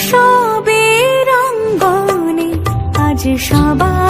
সবে রঙ্গনে আজ সবাই